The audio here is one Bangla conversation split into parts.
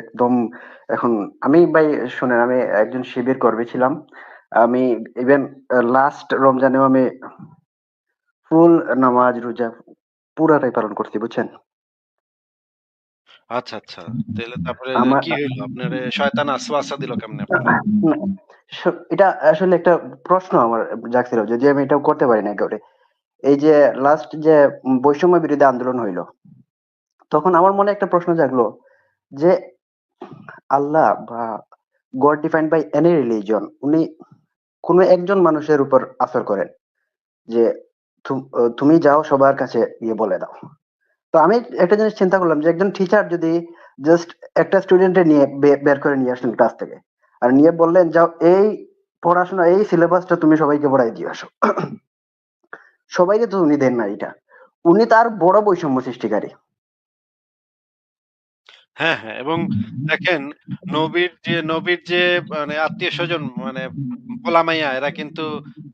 একদম এখন আমি ভাই শুনেন আমি একজন শিবির কর্মী ছিলাম। আমি ইভেন লাস্ট রমজানেও আমি ফুল নামাজ রোজা পুরাটাই পালন করছি বুঝছেন? আচ্ছা, আচ্ছা। তাইলে তারপরে কি? আপনারে শয়তান ওয়াসওয়াসা দিল কেমনে এটা আসলে একটা প্রশ্ন আমার জাগছিল যে, যে আমি এটাও করতে পারি না একেবারে। এই যে লাস্ট যে বৈষম্য বিরোধী আন্দোলন হইল তখন আমার মনে একটা প্রশ্ন জাগলো যে আল্লাহ বা God defined by any religion উনি কোন একজন মানুষের উপর আসর করেন। যে তুমি যাও, সবার কাছে গিয়ে বলে দাও। তো আমি একটা জিনিস চিন্তা করলাম যে একজন টিচার যদি জাস্ট একটা স্টুডেন্টের নিয়ে বের করে নিয়ে আসলেন ক্লাস থেকে। আর নিয়ে বললেন, যাও, এই পড়াশোনা, এই সিলেবাসটা তুমি সবাইকে পড়ায় দিয়ে আসো। সবাইকে তো উনি দেন না এটা। উনি তার বড় বৈষম্য সৃষ্টিকারী। হ্যাঁ, হ্যাঁ এবং দেখেন নবীর যে নবীর যে মানে আত্মীয় স্বজন মানে পোলা-মাইয়া এরা কিন্তু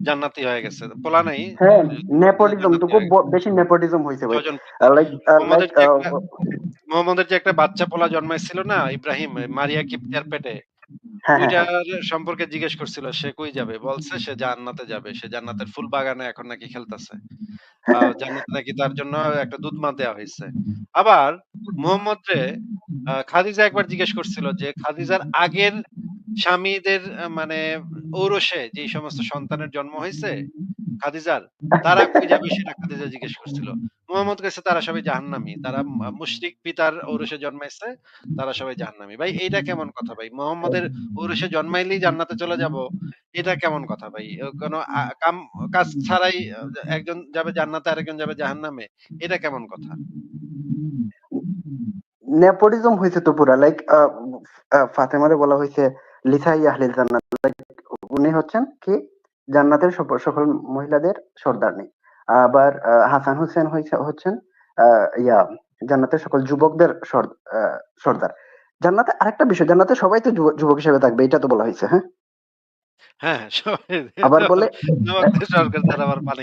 জান্নাতি হয়ে গেছে। পোলা নাই হ্যাঁ, নেপোটিজম তো খুব ব বেশি নেপোটিজম হইছে ভাই। স্বজন আ লাইক আ মোহাম্মদের লাইক যে আ একটা মোহাম্মদের যে একটা বাচ্চা পোলা জন্মাইছিল না ইব্রাহিম মারিয়া কিপ্তিয়ার পেটে। হ্যাঁ, হ্যাঁ, ওইটার হ্যাঁ। সম্পর্কে জিজ্ঞেস করছিল সে কই যাবে? বলছে সে জান্নাতে যাবে। সে জান্নাতের ফুল বাগানে এখন নাকি খেলতেছে। আ জান্নাতে নাকি তার জন্য একটা দুধ দুধমা দেয়া হয়েছে আবার মোহাম্মদ রে খাদিজা একবার জিজ্ঞেস করছিল যে খাদিজার আগের স্বামীদের আ মানে ঔরসে যেই সমস্ত সন্তানের জন্ম হইছে খাদিজার, তারা কই যাবে সেটা খাদিজা জিজ্ঞেস করছিল। মুহাম্মদ কইছে তারা সবাই জাহান্নামী। তারা মুশরিক পিতার ঔরসে জন্মাইছে, তারা সবাই জাহান্নামী। ভাই এইটা কেমন কথা ভাই? মুহাম্মদের ঔরসে জন্মাইলেই জান্নাতে চলে যাব, এটা কেমন কথা ভাই? কোন কাম কাজ ছাড়াই একজন যাবে জান্নাতে আরেকজন যাবে জাহান্নামে। এটা কেমন কথা? নেপোটিজম হইছে তো পুরা লাইক ফাতেমারে বলা হইছে লিসাই আহলিল জান্নাত লাইক উনি হচ্ছেন কি জান্নাতের সক সকল মহিলাদের সর্দারনি। আবার হাসান হোসেন হচ্ছেন ইয়া জান্নাতের সকল যুবকদের সর্দার। জান্নাতে আরেকটা বিষয় জান্নাতে সবাই তো যুবক হিসেবে থাকবে এটা তো বলা হইছে, হ্যাঁ? হ্যাঁ, আবার বলে আবার মানে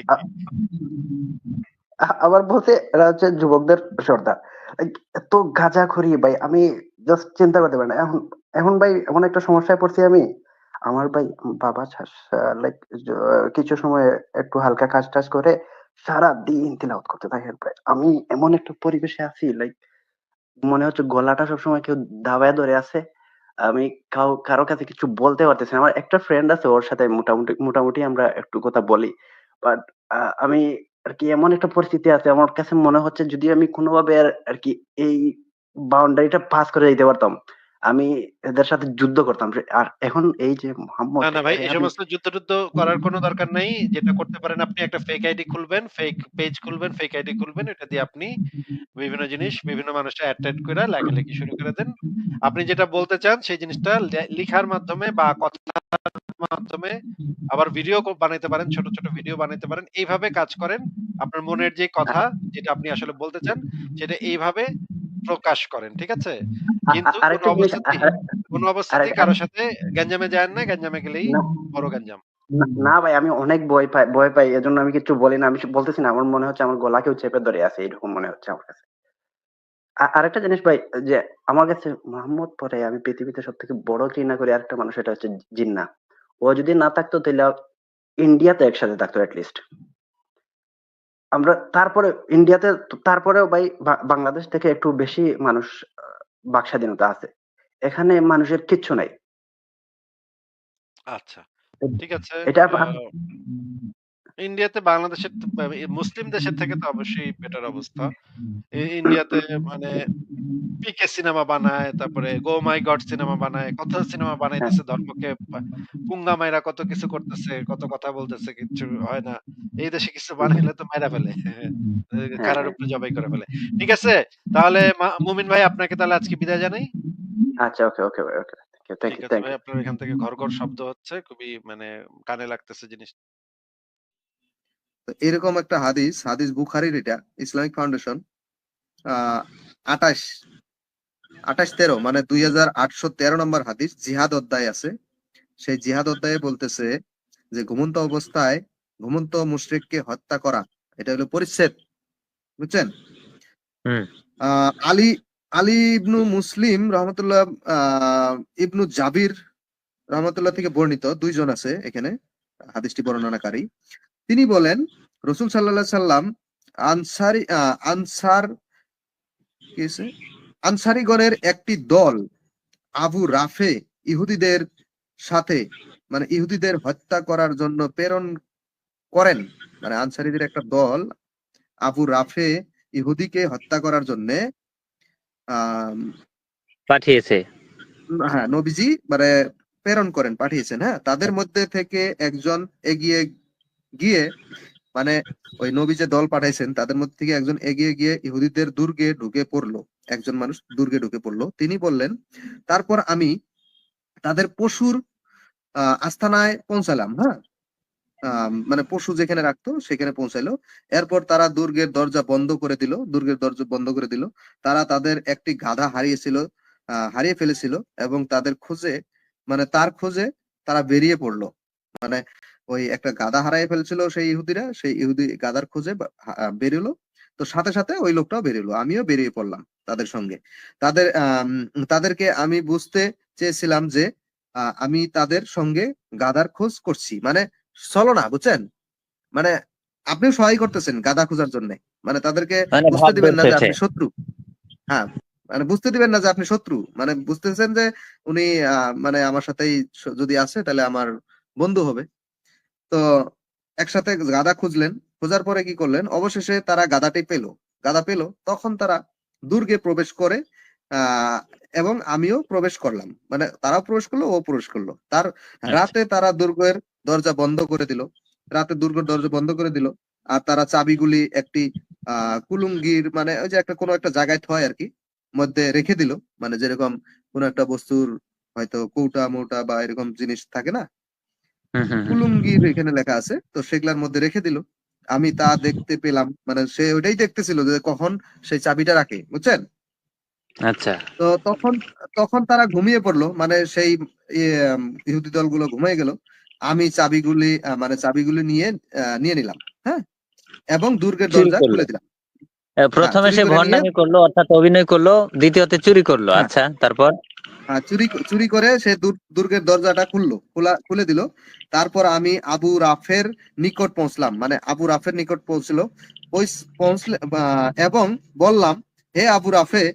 আবার বলছে এরা হচ্ছে যুবকদের সর্দার। এত গাঁজাখড়ি ভাই আমি জাস্ট চিন্তা করতে পারি না। এখন এখন ভাই এমন একটা সমস্যায় পড়ছি আমি। আমার ভাই বাবা লাইক কিছু সময় একটু হালকা কাজ-টাজ করে সারাদিন তিলাওয়াত করতে থাকে ভাই। আমি এমন একটা পরিবেশে আছি লাইক মনে হচ্ছে গলাটা সবসময় কেউ দাবায় ধরে আছে। আমি কাউ কারও কাছে কিছু বলতে পারতেছি না। আমার একটা ফ্রেন্ড আছে ওর সাথে মোটামুটি মোটামুটি আমরা একটু কথা বলি। বাট আমি আরকি এমন একটা পরিস্থিতি আছে আমার কাছে মনে হচ্ছে যদি আমি কোনোভাবে আর কি এই বাউন্ডারিটা পাস করে যাইতে পারতাম, আমি এদের সাথে যুদ্ধ করতাম। আর এখন এই যে মোহাম্মদ না, না ভাই এই সমস্ত যুদ্ধ-টুদ্ধ করার কোনো দরকার নাই। যেটা করতে পারেন আপনি একটা ফেক আইডি খুলবেন, ফেক পেজ খুলবেন, ফেক আইডি খুলবেন। এটা দিয়ে আপনি বিভিন্ন জিনিস বিভিন্ন মানুষকে অ্যাট্রাক্ট করে লাগালে লেখালেখি শুরু করে দেন। আপনি যেটা বলতে চান সেই জিনিসটা লেখার মাধ্যমে বা কথার মাধ্যমে আবার ভিডিও বানাইতে পারেন, ছোট, ছোট ভিডিও বানাইতে পারেন। এইভাবে কাজ করেন। আপনার মনের যে কথা যেটা আপনি আসলে বলতে চান সেটা এইভাবে প্রকাশ করেন। ঠিক আছে? কিন্তু কোন অবস্থাতেই কোন অবস্থাতেই আরেকটা কারও সাথে গ্যাঞ্জামে যায়েন না। গ্যাঞ্জামে গেলেই বড় গ্যাঞ্জাম। না, ভাই আমি অনেক ভয় পাই ভয় পাই। এজন্য আমি কিছু বলি না। আমি বলতেছি না। আমার মনে হচ্ছে আমার গলা কেউ চেপে ধরে আছে। এরকম মনে হচ্ছে আমার কাছে। আরেকটা জিনিস ভাই যে আমার কাছে মোহাম্মদ পরে আমি পৃথিবীতে সবথেকে বড় ঘৃণা করি আরেকটা মানুষ এটা হচ্ছে জিন্নাহ। ও যদি না থাকতো তাহলে ইন্ডিয়াতে একসাথে থাকতো অ্যাটলিস্ট আমরা তারপরে ইন্ডিয়াতে তারপরেও ভাই বাংলাদেশ থেকে একটু বেশি মানুষ বাক স্বাধীনতা আছে। এখানে মানুষের কিচ্ছু নাই। আচ্ছা। ঠিক আছে। এটা ইন্ডিয়াতে বাংলাদেশের মুসলিম দেশের থেকে তো অবশ্যই বেটার অবস্থা। ইন্ডিয়াতে মানে পিকে সিনেমা বানায়, তারপরে গো মাই গড সিনেমা বানায়, কত সিনেমা হ্যাঁ। বানাইতেছে ধর্মকে পা পুঙ্গা মাইরা কত কিছু করতেছে, কত কথা বলতেছে, কিছু হয় না। এই দেশে কিছু বানাইলে তো মাইরা ফেলে। হ্যাঁ, হ্যাঁ। উপরে জবাই করে ফেলে। ঠিক আছে? তাহলে মুমিন ভাই আপনাকে তাহলে আজকে বিদায় জানাই। আচ্ছা ওকে, ওকে ভাই ওকে। থ্যাংক ইউ, থ্যাংক ভাই। ইউ। আপনার এখান থেকে ঘর, ঘর শব্দ হচ্ছে। খুবই মানে কানে লাগতেছে জিনিস এরকম একটা হাদিস, হাদিস বুখারীর এটা ইসলামিক ফাউন্ডেশন আ ২৮ ২৮-১৩ মানে ২৮১৩ নম্বর হাদিস জিহাদ অধ্যায় আছে। সেই জিহাদ অধ্যায়ে বলতেছে যে ঘুমন্ত অবস্থায় ঘুমন্ত মুশরিককে হত্যা করা এটা হলো পরিচ্ছেদ। বুঝছেন? আলী আলী ইবনু মুসলিম রহমতুল্লাহ আহ, ইবনু জাবির রহমতুল্লাহ থেকে বর্ণিত দুইজন আছে এখানে হাদিসটি বর্ণনাকারী তিনি বলেন রসুল সাল্লাহ সাল্লাম আনসারি আনসার আনসারিগণের একটি দল আবু রাফে ইহুদিদের সাথে মানে ইহুদিদের হত্যা করার জন্য প্রেরণ করেন। মানে আনসারিদের একটা দল আবু রাফে ইহুদিকে হত্যা করার জন্য পাঠিয়েছে। হ্যাঁ নবীজি মানে প্রেরণ করেন পাঠিয়েছেন। হ্যাঁ তাদের মধ্যে থেকে একজন এগিয়ে গিয়ে মানে ওই নবী যে দল পাঠাইছেন তাদের মধ্যে থেকে একজন এগিয়ে গিয়ে ইহুদিদের দুর্গে ঢুকে পড়ল। একজন মানুষ দুর্গে ঢুকে পড়ল। তিনি বললেন তারপর আমি তাদের পশুর আহ, আস্তানায় পৌঁছালাম। হ্যাঁ? মানে পশু যেখানে রাখতো সেখানে পৌঁছাইলো। এরপর তারা দুর্গের দরজা বন্ধ করে দিল দুর্গের দরজা বন্ধ করে দিল। তারা তাদের একটি গাধা হারিয়েছিল হারিয়ে ফেলেছিল এবং তাদের খোঁজে মানে তার খোঁজে তারা বেরিয়ে পড়ল। মানে ওই একটা গাদা হারিয়ে ফেলছিল সেই ইহুদিরা সেই ইহুদি গাদার খোঁজে বেরোলো। তো সাথে সাথে ওই লোকটাও বেরোলো। আমিও বেরিয়ে পড়লাম তাদের সঙ্গে। তাদের তাদেরকে আমি বুঝতে চেয়েছিলাম যে আমি তাদের সঙ্গে গাদার খোঁজ করছি। মানে চলো না বুঝছেন? মানে আপনিও সহায় করতেছেন গাদা খোঁজার জন্য। মানে তাদেরকে মানে বুঝতে দিবেন না যে আপনি শত্রু। হ্যাঁ মানে বুঝতে দিবেন না যে আপনি শত্রু। মানে বুঝতেছেন যে উনি আহ, মানে আমার সাথেই যদি আসে তাহলে আমার বন্ধু হবে। তো একসাথে গাদা খুঁজলেন। খোঁজার পরে কি করলেন? অবশেষে তারা গাদাটি পেল। গাদা পেল তখন তারা দুর্গে প্রবেশ করে আহ এবং আমিও প্রবেশ করলাম। মানে তারাও প্রবেশ করল ও প্রবেশ করল। তার রাতে তারা দুর্গের দরজা বন্ধ করে দিল। রাতে দুর্গের দরজা বন্ধ করে দিল। আর তারা চাবিগুলি একটি আহ কুলুঙ্গির মানে ওই যে একটা কোনো একটা জায়গায় থয় আর কি মধ্যে রেখে দিল। মানে যেরকম কোন একটা বস্তুর হয়তো কৌটা মৌটা বা এরকম জিনিস থাকে না? কুলুঙ্গির এখানে লেখা আছে তো সেগুলার মধ্যে রেখে দিল। আমি তা দেখতে পেলাম মানে সে ওইটাই দেখতেছিল যে কখন সেই চাবিটা রাখে বুঝছেন? আচ্ছা। তো তখন তখন তারা ঘুমিয়ে পড়ল মানে সেই ইহুদি দলগুলো ঘুমিয়ে গেল। আমি চাবিগুলি মানে চাবিগুলি নিয়ে নিয়ে নিলাম হ্যাঁ? এবং দুর্গের দরজা খুলে দিলাম। প্রথমে সে ভণ্ডামি করল অর্থাৎ অভিনয় করল দ্বিতীয়তে চুরি করল। হ্যাঁ। আচ্ছা তারপর? আহ, চুরি চুরি করে সে দুর- দুর্গের দরজাটা খুললো খোলা খুলে দিল। তারপর আমি আবু রাফের নিকট পৌঁছলাম মানে আবু রাফের নিকট পৌঁছলো। ওই পৌঁছলে এবং বললাম হে আবু রাফে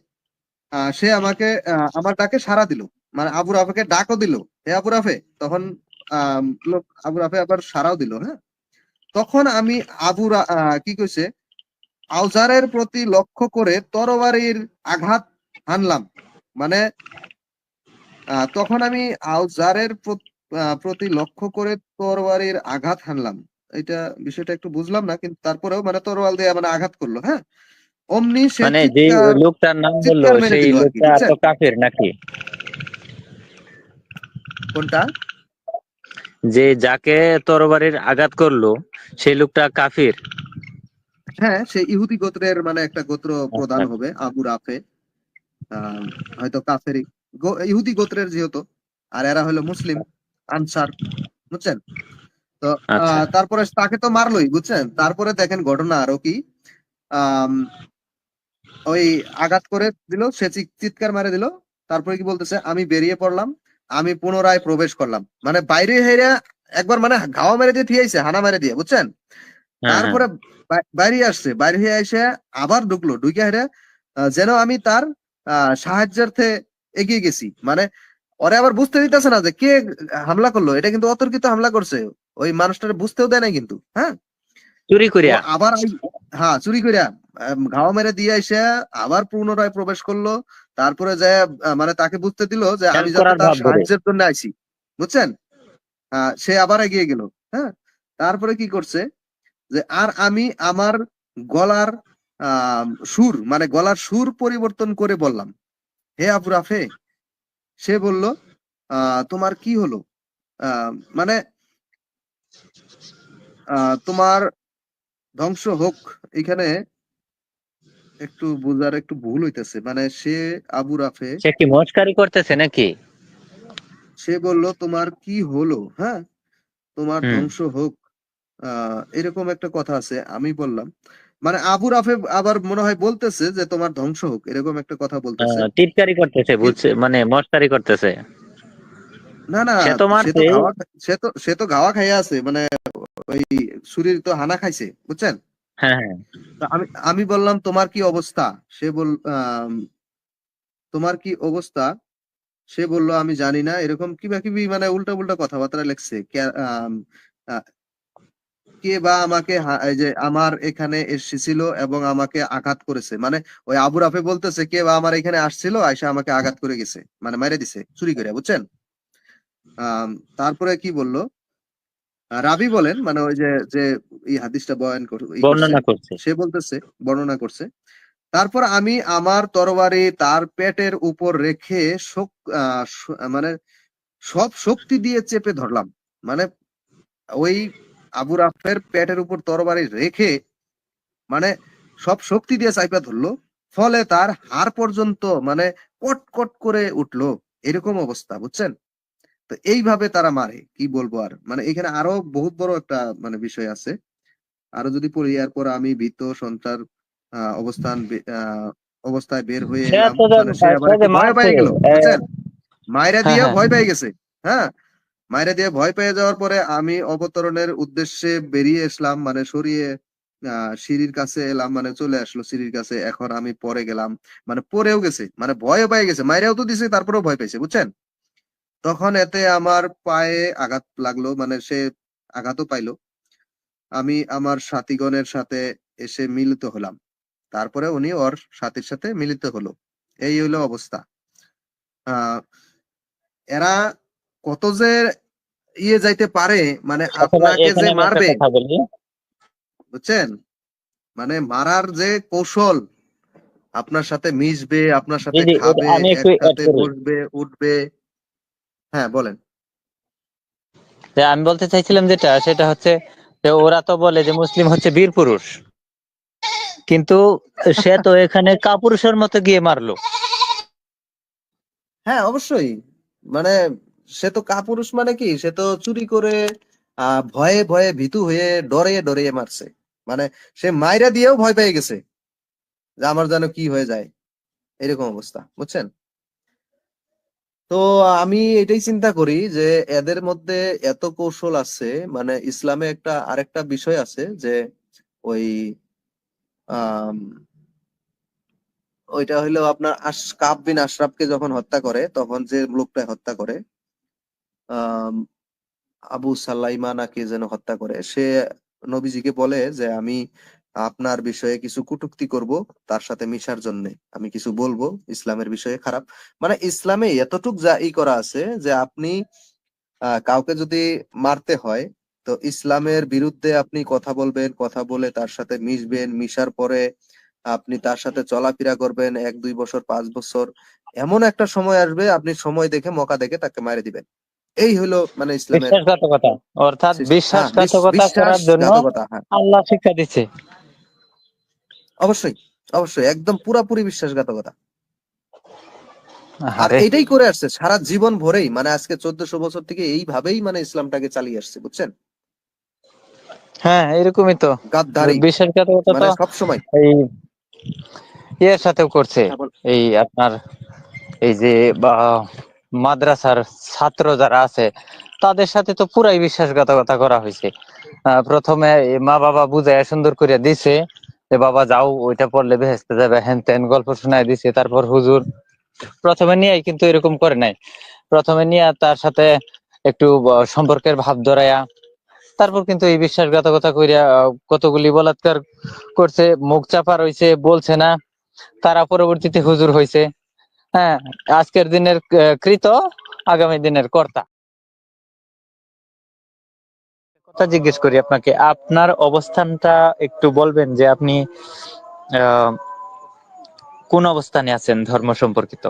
সে আমাকে আমার ডাকে সাড়া দিল। মানে আবু রাফেকে ডাকও দিল। হে আবু রাফে তখন আবু রাফে আবার সাড়াও দিল হ্যাঁ। তখন আমি আবু কি কইছে আউজারের প্রতি লক্ষ্য করে তরবারির আঘাত হানলাম। মানে তখন আমি আউজারের প্রতি লক্ষ্য করে তরবারির আঘাত হানলাম। এটা বিষয়টা একটু বুঝলাম না কিন্তু তারপরেও মানে তরোয়াল দিয়ে মানে আঘাত করল হ্যাঁ? অমনি সে মানে যে লোকটার নাম বলল সেই লোকটা? তো কাফের নাকি? কোনটা? যে যাকে তরবারির আঘাত করল সেই লোকটা কাফির? হ্যাঁ সে ইহুদি গোত্রের মানে একটা গোত্র আচ্ছা। হবে আবু রাফে হয়তো কাফেরি ইহুদি গোত্রের যেহেতু আর এরা হলো মুসলিম আনসার বুঝছেন তো আচ্ছা। তারপরে তাকে তো মারলোই বুঝছেন তারপরে দেখেন ঘটনা আরও কি ওই আঘাত করে দিল সে চিৎ- চিৎকার মারে দিল তারপরে কি বলতেছে আমি বেরিয়ে পড়লাম আমি পুনরায় প্রবেশ করলাম মানে বাইরে হেরে একবার মানে ঘাওয়া মেরে দিয়ে থিয়েছে হানা মেরে দিয়ে বুঝছেন হ্যাঁ, হ্যাঁ। তারপরে বাইরে আসছে বাইরে হয়ে এসে আবার ঢুকলো ঢুকে হেরে যেন আমি তার সাহায্যার্থে এগিয়ে গেছি। মানে ওরে আবার বুঝতে দিতেছে না যে কে হামলা করল এটা কিন্তু অতর্কিত হামলা করছে। ওই মানুষটারে বুঝতেও দেয় না কিন্তু হ্যাঁ? চুরি করিয়া আবার হ্যাঁ চুরি করিয়া ঘাওয়া মেরে দিয়ে এসে আবার পুনরায় প্রবেশ করল। তারপরে যে মানে তাকে বুঝতে দিল যে আমি যাতে তার সাহায্যের জন্য আইছি বুঝছেন? সে আবার এগিয়ে গেল হ্যাঁ? তারপরে কি করছে? যে আর আমি আমার গলার আহ সুর মানে গলার সুর পরিবর্তন করে বললাম। হে আবু রাফে সে বলল আহ তোমার কি হলো? মানে আহ তোমার ধ্বংস হোক এখানে একটু বোঝার একটু ভুল হইতেছে। মানে সে আবু রাফে সে কি মস্কারি করতেছে নাকি? সে বলল তোমার কি হলো? হ্যাঁ তোমার ধ্বংস হোক। এরকম একটা কথা আছে আমি বললাম। মানে আবু রাফে আবার মনে হয় বলতেছে যে তোমার ধ্বংস হোক এরকম একটা কথা বলতেছে। টিটকারি করতেছে বুঝছে মানে মস্তারি করতেছে। না না সে তো সে তো সে তো সে তো গাওয়া খাইয়া আছে মানে ওই শরীর তো হানা খাইছে বুঝছেন? হ্যাঁ হ্যাঁ। তা আমি আমি বললাম তোমার কি অবস্থা? সে বল তোমার কি অবস্থা? সে বলল আমি জানি না। এরকম কিবা কিবি মানে উল্টা উল্টা কথাবার্তা লেখছে। কে- বা আমাকে এই যে আমার এখানে এসেছিল এবং আমাকে আঘাত করেছে। মানে ওই আবু রাফে বলতেছে কে বা আমার এখানে আসছিল? আয়সা আমাকে আঘাত করে গেছে। মানে মেরে দিছে চুরি করে বুঝছেন? তারপরে কি বলল? রাবি বলেন মানে ওই যে যে এই হাদিসটা বয়ান কর- করছে, বর্ণনা করছে। সে বলতেছে বর্ণনা করছে তারপর আমি আমার তরবারি তার পেটের উপর রেখে মানে সব শক্তি দিয়ে চেপে ধরলাম। মানে ওই আবু রাফের পেটের উপর তরবারি রেখে মানে সব শক্তি দিয়ে চাইপা ধরলো ফলে তার হাড় পর্যন্ত মানে কট কট করে উঠল এরকম অবস্থা বুঝছেন? তো এইভাবে তারা মারে কি বলব আর? মানে এখানে আরও বহুত বড় একটা মানে বিষয় আছে। আরও যদি পড়ি এরপর আমি ভীত সন্ত্রার আহ, অবস্থান অবস্থায় বের হয়ে মানে ভয় পেয়ে গেল মায়েরা দিয়ে হ্যাঁ, ভয় পেয়ে গেছে হ্যাঁ? মায়েরা দিয়ে ভয় পেয়ে যাওয়ার পরে আমি অবতরণের উদ্দেশ্যে বেরিয়ে আসলাম মানে সরিয়ে সিঁড়ির কাছে এলাম মানে চলে আসলো সিঁড়ির কাছে। এখন আমি পরে গেলাম মানে পরেও গেছে মানে ভয়ও পেয়ে গেছে। মায়েরাও তো দিছে, তারপরেও ভয় পেয়েছে, বুঝছেন? তখন এতে আমার পায়ে আঘাত লাগল মানে সে আঘাতও পাইলো। আমি আমার সাথীগণের সাথে এসে মিলিত হলাম। তারপরে উনি ওর সাথীর সাথে মিলিত হলো। এই হইল অবস্থা। আহ এরা কত যে ইয়ে যাইতে পারে মানে আপনাকে যে মারবে। বুঝছেন? মানে মারার যে কৌশল আপনার সাথে মিশবে আপনার সাথে খাবে একসাথে বসবে উঠবে। হ্যাঁ বলেন। যে আমি বলতে চাইছিলাম যেটা সেটা হচ্ছে যে ওরা তো বলে যে মুসলিম হচ্ছে বীর পুরুষ। কিন্তু সে তো এখানে কাপুরুষের মতো গিয়ে মারলো। হ্যাঁ অবশ্যই। মানে সে তো কাপুরুষ মানে কি? সে তো চুরি করে ভয়ে ভয়ে ভীতু হয়ে ডরে ডরে মারছে। মানে সে মাইরা দিয়েও ভয় পেয়ে গেছে যে আমার যেন কি হয়ে যায়। এরকম অবস্থা, বুঝছেন? তো আমি এটাই চিন্তা করি যে এদের মধ্যে এত কৌশল আছে মানে ইসলামে একটা আরেকটা বিষয় আছে যে ওই ওইটা হইল আপনার আশ কাব বিন আশরাফকে যখন হত্যা করে, তখন যে লোকটা হত্যা করে আবু সালাইমা না কে যেন হত্যা করে। সে নবীজিকে বলে যে, আমি আপনার বিষয়ে কিছু কটূক্তি করব, তার সাথে মিশার জন্য। আমি কিছু বলব, ইসলামের বিষয়ে খারাপ। মানে ইসলামে এতটুক যা ই করা আছে যে, আপনি কাউকে যদি মারতে হয়, তো ইসলামের বিরুদ্ধে আপনি কথা বলবেন, কথা বলে তার সাথে মিশবেন। মিশার পরে আপনি তার সাথে চলাফেরা করবেন এক, দুই বছর, পাঁচ বছর। এমন একটা সময় আসবে, আপনি সময় দেখে, মকা দেখে তাকে মারে দিবেন। এই হলো মানে ইসলামের বিশ্বাসঘাতকতা অর্থাৎ হ্যাঁ, বিশ্বাসঘাতকতা করার জন্য হ্যাঁ। আল্লাহ শিক্ষা দিচ্ছে। অবশ্যই অবশ্যই একদম পুরাপুরি বিশ্বাসঘাতকতা। আর এটাই করে আসছে সারা জীবন ভরেই মানে আজকে চোদ্দশো বছর থেকে এইভাবেই মানে ইসলামটাকে চালিয়ে আসছে বুঝছেন? হ্যাঁ এরকমই তো। গাদ্দারি বিশ্বাসঘাতকতা মানে তো সব সময় এই ইয়ের সাথেও করছে হ্যাঁ, এই আপনার এই যে বা মাদ্রাসার ছাত্র যারা আছে, তাদের সাথে তো পুরাই বিশ্বাসঘাতকতা করা হয়েছে। প্রথমে মা বাবা বুঝায় সুন্দর করে দিছে যে, বাবা, যাও, ওইটা পড়লে বেহেস্তে যাবে। হ্যান ত্যান গল্প শোনায় দিছে। তারপর হুজুর প্রথমে নিয়ে কিন্তু এরকম করে নাই। প্রথমে নিয়ে তার সাথে একটু সম্পর্কের ভাব ধরায়া তারপর কিন্তু এই বিশ্বাসঘাতকতা করিয়া কতগুলি বলাৎকার করছে, মুখ চাপা রইছে, বলছে না। তারা পরবর্তীতে হুজুর হয়েছে হ্যাঁ আজকের দিনের কৃত, আগামী দিনের কর্তা। কথা জিজ্ঞেস করি আপনাকে, আপনার অবস্থানটা একটু বলবেন যে আপনি কোন অবস্থানে আছেন ধর্ম সম্পর্কিত?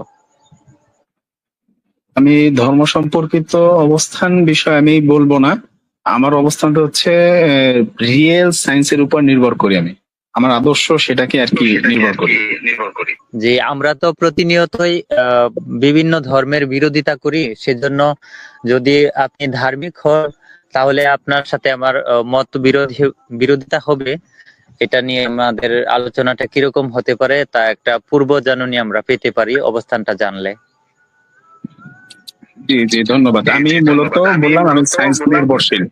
আমি ধর্ম সম্পর্কিত অবস্থান বিষয় আমি বলব না। আমার অবস্থানটা হচ্ছে রিয়েল সায়েন্সের উপর নির্ভর করি আমি। আমার আদর্শ সেটাকে আর কি নির্ভর করি। যে আমরা তো প্রতিনিয়তই আহ, বিভিন্ন ধর্মের বিরোধিতা করি সেজন্য যদি আপনি ধার্মিক হন তাহলে আপনার সাথে আমার আহ, মত বিরোধী বিরোধিতা হবে। এটা নিয়ে আমাদের আলোচনাটা কীরকম হতে পারে তা একটা পূর্ব জাননী আমরা পেতে পারি অবস্থানটা জানলে। জি জি ধন্যবাদ। আমি মূলত বললাম আমি সায়েন্স নির্ভরশীল।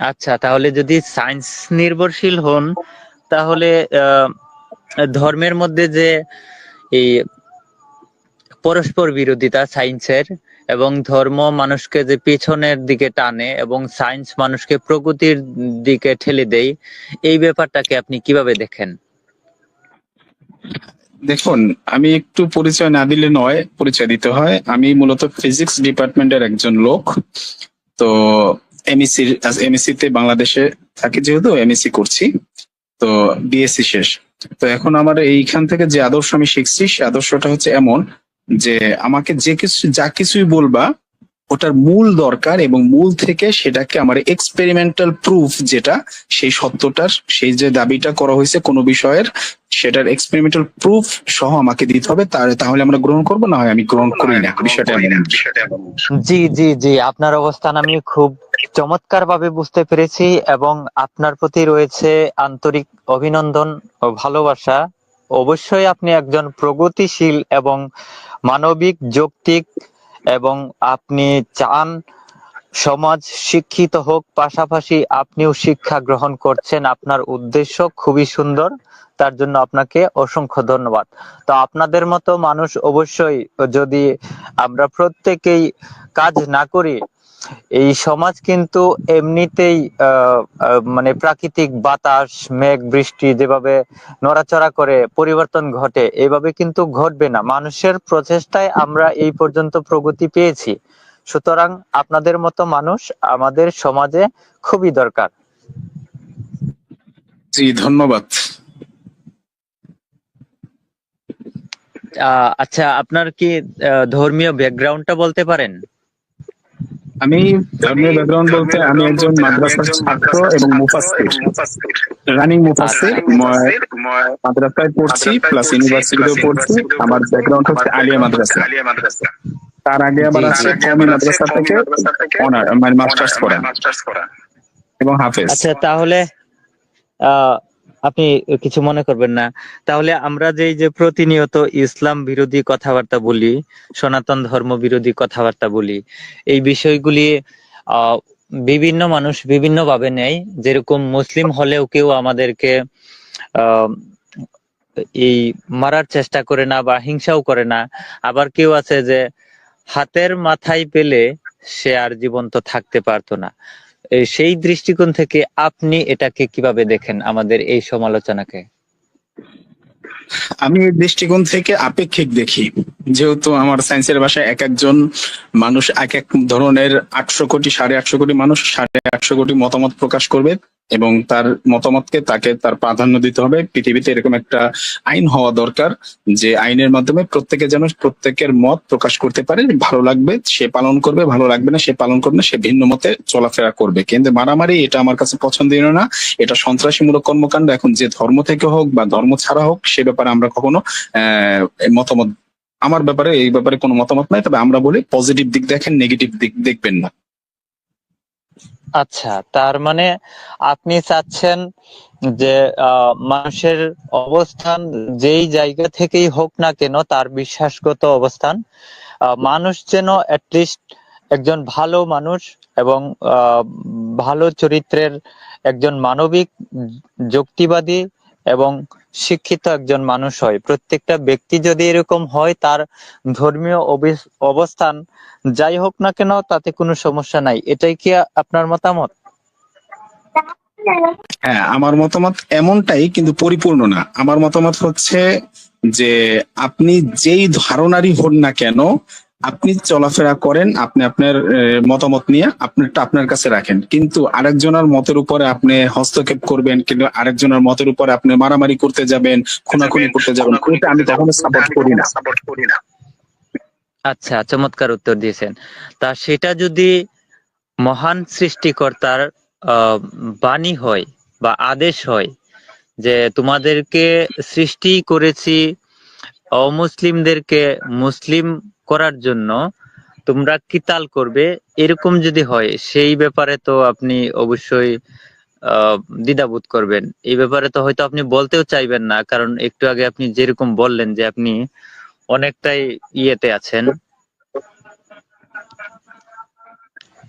আচ্ছা তাহলে যদি সায়েন্স নির্ভরশীল হন, তাহলে ধর্মের মধ্যে যে এই পরস্পর বিরোধিতা সায়েন্সের এবং ধর্ম মানুষকে যে পেছনের দিকে টানে এবং সায়েন্স মানুষকে প্রগতির দিকে ঠেলে দেয়, এই ব্যাপারটাকে আপনি কীভাবে দেখেন? দেখুন, আমি একটু পরিচয় না দিলে নয়, পরিচয় দিতে হয়। আমি মূলত ফিজিক্স ডিপার্টমেন্টের একজন লোক। তো এমএসসি এমএসসি তে বাংলাদেশে থাকি যেহেতু এমএসসি করছি। তো বিএসসি শেষ। তো এখন আমার এইখান থেকে যে আদর্শ আমি শিখছি, সে আদর্শটা হচ্ছে এমন যে আমাকে যে কিছু, যা কিছুই বলবা ওটার মূল দরকার এবং মূল থেকে সেটাকে আমার এক্সপেরিমেন্টাল প্রুফ যেটা, সেই সত্যটার, সেই যে দাবিটা করা হয়েছে কোনো বিষয়ের, সেটার এক্সপেরিমেন্টাল প্রুফ সহ আমাকে দিতে হবে। তাহলে আমরা গ্রহণ করব, না হয় আমি গ্রহণ করি না, বিষয়টা জি জি জি, আপনার অবস্থান আমি খুব চমৎকার ভাবে বুঝতে পেরেছি এবং আপনার প্রতি রয়েছে আন্তরিক অভিনন্দন ও ভালোবাসা। অবশ্যই আপনি একজন প্রগতিশীল এবং মানবিক, যৌক্তিক এবং আপনি চান সমাজ শিক্ষিত হোক, পাশাপাশি আপনিও শিক্ষা গ্রহণ করছেন। আপনার উদ্দেশ্য খুবই সুন্দর, তার জন্য আপনাকে অসংখ্য ধন্যবাদ। তো আপনাদের মতো মানুষ অবশ্যই যদি আমরা প্রত্যেকেই কাজ না করি এই সমাজ কিন্তু এমনিতেই আহ, আহ, মানে প্রাকৃতিক বাতাস মেঘ বৃষ্টি যেভাবে নড়াচড়া করে পরিবর্তন ঘটে এভাবে কিন্তু ঘটবে না। মানুষের প্রচেষ্টায় আমরা এই পর্যন্ত প্রগতি পেয়েছি। সুতরাং আপনাদের মতো মানুষ আমাদের সমাজে খুবই দরকার। জি ধন্যবাদ। আহ, আচ্ছা আপনার কি আহ, ধর্মীয় ব্যাকগ্রাউন্ডটা বলতে পারেন? আমি ধর্মীয় ব্যাকগ্রাউন্ড বলতে আমি একজন মাদ্রাসার ছাত্র এবং মুফাসসির। রানিং মুফাসসির মই মাদ্রাসায় পড়ছি প্লাস ইউনিভার্সিটিতেও পড়ছি আমার ব্যাকগ্রাউন্ড হচ্ছে আলিয়া মাদ্রাসা। তার আগে আবার জি, আছে কমি মাদ্রাসা থেকে অনার মানে মাস্টার্স করা এবং হাফেজ। আচ্ছা তাহলে আহ, আপনি কিছু মনে করবেন না। তাহলে আমরা যে যে প্রতিনিয়ত ইসলাম বিরোধী কথাবার্তা বলি, সনাতন ধর্ম বিরোধী কথাবার্তা বলি, এই বিষয়গুলি বিভিন্ন মানুষ বিভিন্ন ভাবে নেয়। যেরকম মুসলিম হলেও কেউ আমাদেরকে এই মারার চেষ্টা করে না বা হিংসাও করে না। আবার কেউ আছে যে হাতের মাথায় পেলে সে আর জীবন্ত থাকতে পারতো না। সেই দৃষ্টিকোণ থেকে আপনি এটাকে কীভাবে দেখেন আমাদের এই সমালোচনাকে? আমি এই দৃষ্টিকোণ থেকে আপেক্ষিক দেখি। যেহেতু আমার সায়েন্সের ভাষায় এক একজন মানুষ এক এক ধরনের আটশো কোটি, সাড়ে আটশো কোটি মানুষ সাড়ে আটশো কোটি মতামত প্রকাশ করবে। এবং তার মতামতকে তাকে তার প্রাধান্য দিতে হবে। পৃথিবীতে এরকম একটা আইন হওয়া দরকার যে আইনের মাধ্যমে প্রত্যেকে যেন প্রত্যেকের মত প্রকাশ করতে পারে, ভালো লাগবে, সে পালন করবে, ভালো লাগবে না, সে পালন করবে না, সে ভিন্ন মতে চলাফেরা করবে। কিন্তু মারামারি এটা আমার কাছে পছন্দনীয় না। এটা সন্ত্রাসীমূলক কর্মকাণ্ড, এখন যে ধর্ম থেকে হোক বা ধর্ম ছাড়া হোক, সে ব্যাপারে আমরা কখনো মতামত, আমার ব্যাপারে, এই ব্যাপারে কোনো মতামত নাই। তবে আমরা বলি, পজিটিভ দিক দেখেন, নেগেটিভ দিক দেখবেন না। আচ্ছা তার মানে আপনি চাচ্ছেন যে মানুষের অবস্থান যেই জায়গা থেকেই হোক না কেন তার বিশ্বাসগত অবস্থান মানুষ যেন অ্যাটলিস্ট একজন ভালো মানুষ এবং ভালো চরিত্রের একজন মানবিক যুক্তিবাদী এবং শিক্ষিত একজন মানুষ হয়। প্রত্যেকটা ব্যক্তি যদি এরকম হয়, তার ধর্মীয় অবিস- অবস্থান যাই হোক না কেন, তাতে কোনো সমস্যা নাই। এটাই কি আপনার মতামত? হ্যাঁ আমার মতামত এমনটাই, কিন্তু পরিপূর্ণ না। আমার মতামত হচ্ছে যে, আপনি যেই ধারণারই হন না কেন আপনি চলাফেরা করেন আপনি আপনার আহ, মতামত নিয়ে আপনারটা আপনার কাছে রাখেন। কিন্তু আরেকজনের মতের উপরে আপনি হস্তক্ষেপ করবেন কিন্তু আরেকজনের মতের উপরে আপনি মারামারি করতে যাবেন খুনাখুনি করতে যাবেন এটা আমি কখনো সাপোর্ট করি না। আচ্ছা চমৎকার উত্তর দিয়েছেন। তা সেটা যদি মহান সৃষ্টিকর্তার আহ, বাণী হয় বা আদেশ হয় যে তোমাদেরকে সৃষ্টি করেছি অমুসলিমদেরকে মুসলিম করার জন্য তোমরা কিতাল করবে। এরকম যদি হয় সেই ব্যাপারে তো আপনি অবশ্যই আহ, দ্বিধাবোধ করবেন। এই ব্যাপারে তো হয়তো আপনি বলতেও চাইবেন না কারণ একটু আগে আপনি যেরকম বললেন যে আপনি অনেকটাই ইয়েতে আছেন।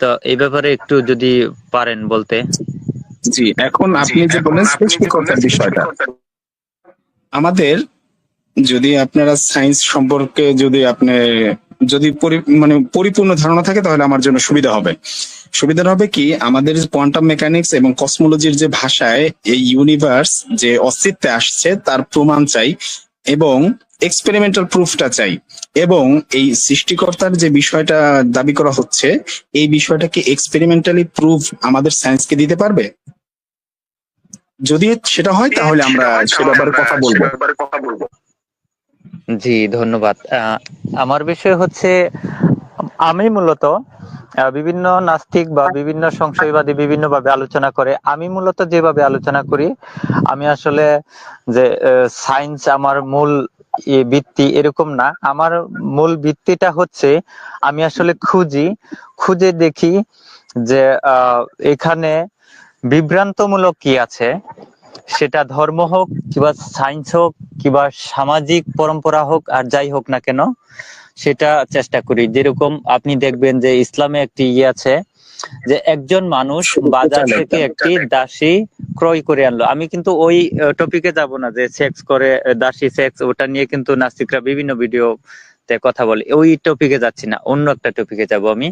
তো এই ব্যাপারে একটু যদি পারেন বলতে। জি এখন আপনি যে বললেন সৃষ্টিকর্তার বিষয়টা। আমাদের যদি আপনারা সায়েন্স সম্পর্কে যদি আপনি, যদি মানে পরিপূর্ণ ধারণা থাকে, তাহলে আমার জন্য সুবিধা হবে। সুবিধা হবে কি, আমাদের কোয়ান্টাম মেকানিক্স এবং কসমোলজির যে ভাষায় এই ইউনিভার্স যে অস্তিত্বে আসছে, তার প্রমাণ চাই এবং এক্সপেরিমেন্টাল প্রুফটা চাই এবং এই সৃষ্টিকর্তার যে বিষয়টা দাবি করা হচ্ছে, এই বিষয়টাকে এক্সপেরিমেন্টালি প্রুফ আমাদের সায়েন্সকে দিতে পারবে? যদি সেটা হয়, তাহলে আমরা সে ব্যাপারে কথা বলব। জি, ধন্যবাদ। আমার বিষয় হচ্ছে, আমি মূলত বিভিন্ন নাস্তিক বা বিভিন্ন সংশয়বাদী বিভিন্ন ভাবে আলোচনা করে, আমি মূলত যেভাবে আলোচনা করি, আমি আসলে যে সায়েন্স আমার মূল ভিত্তি এরকম না। আমার মূল ভিত্তিটা হচ্ছে, আমি আসলে খুঁজি, খুঁজে দেখি যে এখানে বিভ্রান্তমূলক কি আছে সেটা ধর্ম হোক কিংবা সায়েন্স হোক কিংবা সামাজিক পরম্পরা হোক আর যাই হোক না কেন সেটা চেষ্টা করি। যেরকম আপনি দেখবেন যে ইসলামে একটি ইয়ে আছে যে একজন মানুষ বাজার থেকে একটি দাসী ক্রয় করে আনলো। আমি কিন্তু ওই টপিকে যাব না যে সেক্স করে দাসী সেক্স ওটা নিয়ে কিন্তু নাস্তিকরা বিভিন্ন ভিডিওতে কথা বলে। ওই টপিকে যাচ্ছি না অন্য একটা টপিকে যাব আমি।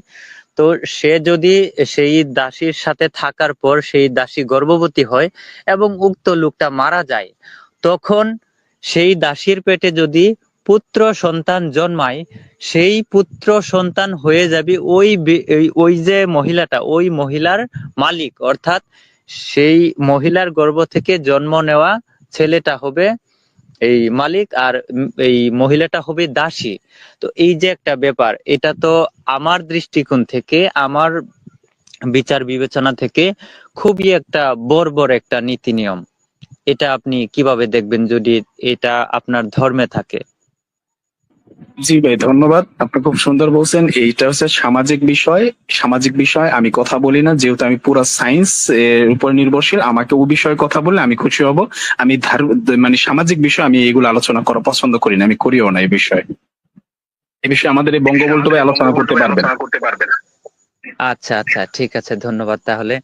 তো সে যদি সেই দাসীর সাথে থাকার পর সেই দাসী গর্ভবতী হয় এবং উক্ত লোকটা মারা যায়, তখন সেই দাসীর পেটে যদি পুত্র সন্তান জন্মায়, সেই পুত্র সন্তান হয়ে যাবে ওই ওই যে মহিলাটা, ওই মহিলার মালিক। অর্থাৎ সেই মহিলার গর্ভ থেকে জন্ম নেওয়া ছেলেটা হবে এই মালিক আর এই মহিলাটা হবে দাসী। তো এই যে একটা ব্যাপার, এটা তো আমার দৃষ্টিকোণ থেকে, আমার বিচার বিবেচনা থেকে খুবই একটা বর্বর একটা নীতি নিয়ম। এটা আপনি কীভাবে দেখবেন যদি এটা আপনার ধর্মে থাকে? জি ভাই, ধন্যবাদ। আপনি খুব সুন্দর বলছেন। এইটা হচ্ছে সামাজিক বিষয়। সামাজিক বিষয়, আমি কথা বলি না। যেহেতু আমি পুরো সায়েন্স এর উপর নির্ভরশীল, আমাকে ও বিষয়ে কথা বললে আমি খুশি হব। আমি মানে সামাজিক বিষয় আমি এগুলো আলোচনা করা পছন্দ করি না, আমি করিও না এই বিষয়ে। এই বিষয়ে আমাদের এই বঙ্গবন্ধু ভাই আলোচনা করতে পারবেন। আচ্ছা আচ্ছা ঠিক আছে, ধন্যবাদ তাহলে।